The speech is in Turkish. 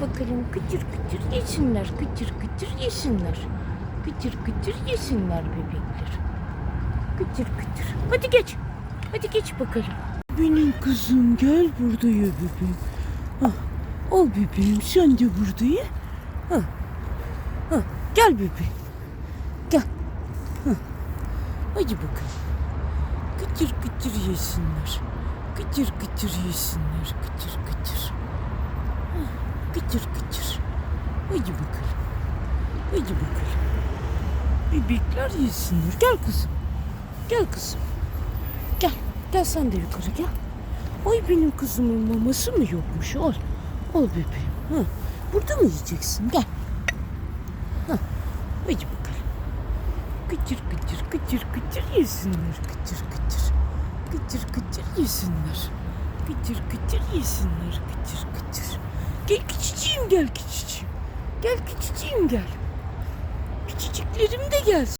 Bakalım kıtır kıtır yesinler, kıtır kıtır yesinler. Kıtır kıtır yesinler bebekler. Kıtır kıtır. Hadi geç. Hadi geç bakalım. Benim kızım gel burada ye bebeğim. Ah, al bebeğim sen de burada ye. Ah, ah, gel bebeğim. Gel. Hah. Hadi bakalım. Kıtır kıtır yesinler. Kıtır kıtır yesinler. Kıtır kıtır. Kıtır kıtır. Hadi bakalım. Hadi bakalım. Bebekler yesinler. Gel kızım. Gel kızım. Gel. Gel sen de yukarı gel. Ay benim kızımın maması mı yokmuş? Al. Al bebeğim. Ha. Burada mı yiyeceksin? Gel. Ha. Hadi bakalım. Kıtır kıtır kıtır kıtır yesinler. Kıtır kıtır. Kıtır kıtır yesinler. Kıtır kıtır yesinler. Kıtır kıtır. Gel küçücüğüm gel küçücüğüm. Gel küçücüğüm gel. Küçücüklerim de gelsin.